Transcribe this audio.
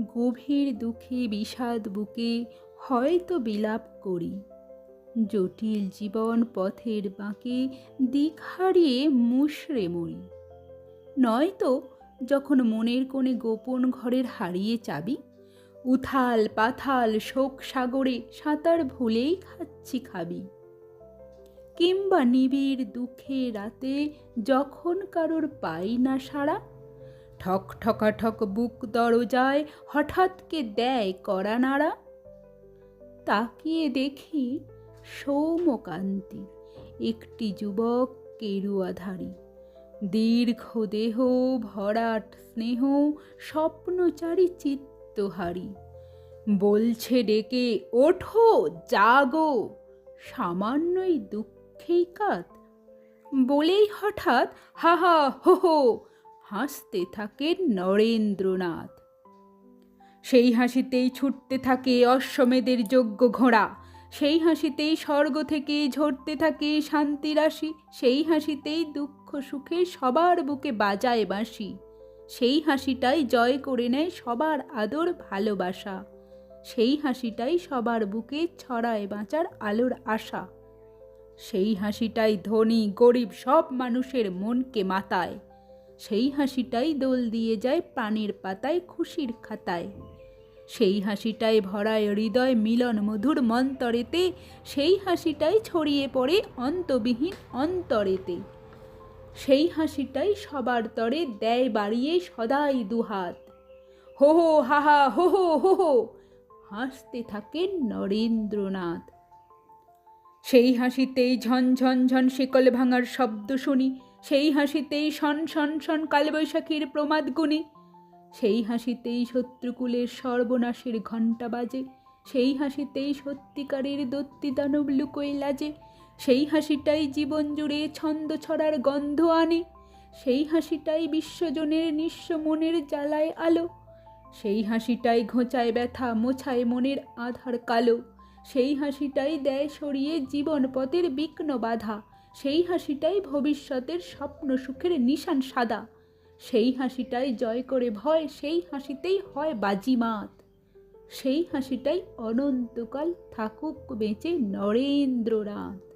গভীর দুঃখে বিষাদ বুকে হয়তো বিলাপ করি। জটিল জীবন পথের বাঁকে দিক হারিয়ে মুশড়ে মরি। নয়তো যখন মনের কোণে গোপন ঘরের হারিয়ে চাবি, উথাল পাথাল শোক সাগরে সাঁতার ভুলেই খাচ্ছি খাবি। কিংবা নিবিড় দুঃখে রাতে যখন কারোর পাই না সাড়া ঠক ঠকা ঠক বুক দরজায় হঠাৎকে দেয় করা নাড়া? তাকিয়ে দেখি সৌমকান্তি একটি যুবক কেরুয়াধারী। দীর্ঘ দেহ ভরাট স্নেহ, স্বপ্নচারী চিত্তহারী। বলছে ডেকে, ওঠো, জাগো। সামান্যই দুঃখেই কাত। বলেই হঠাৎ, হা হা, হো হো। হাসতে থাকে নরেন্দ্রনাথ। সেই হাসিতেই ছুটতে থাকে অশ্বমেধের যোগ্য ঘোড়া, সেই হাসিতেই স্বর্গ থেকে ঝরতে থাকে শান্তি রাশি, সেই হাসিতেই দুঃখ সুখে সবার বুকে বাজায় বাঁশি। সেই হাসিটাই জয় করে নেয় সবার আদর ভালোবাসা। সেই হাসিটাই সবার বুকে ছড়ায় বাঁচার আলোর আশা। সেই হাসিটাই ধনী, গরিব সব মানুষের মনকে মাতায়। সেই হাসিটাই দোল দিয়ে যায় প্রাণের পাতায় খুশির খাতায়। সেই হাসিটাই ভরায় হৃদয় মিলন মধুর মন্তরেতে, সেই হাসিটাই ছড়িয়ে পড়ে অন্তবিহীন অন্তরেতে। সেই হাসিটাই সবার তরে দেয় বাড়িয়ে সদাই দুহাত। হো হো, হা হা, হো হো হো হাসতে থাকেন নরেন্দ্রনাথ। সেই হাসিতেই ঝন ঝন ঝন শিকল ভাঙার শব্দ শুনি সেই হাসিতেই শন শন শন কালবৈশাখীর প্রমাদ গুনি সেই হাসিতেই শত্রুকুলের সর্বনাশের ঘণ্টা বাজে। সেই হাসিতেই সত্যিকারের দত্তি দানব লুকোয় লাজে। সেই হাসিটাই জীবন জুড়ে ছন্দ ছড়ার গন্ধ আনে। সেই হাসিটাই বিশ্বজনের নিঃস্ব মনের জ্বালায় আলো। সেই হাসিটাই ঘোঁচায় ব্যথা, মোছায় মনের আধার কালো। সেই হাসিটাই দেয় সরিয়ে জীবন পথের বিঘ্ন বাধা। সেই হাসিটাই ভবিষ্যতের স্বপ্ন সুখের নিশান সাদা। সেই হাসিটাই জয় করে ভয়, সেই হাসিতেই হয় বাজিমাত। সেই হাসিটাই অনন্তকাল থাকুক বেঁচে নরেন্দ্রনাথ।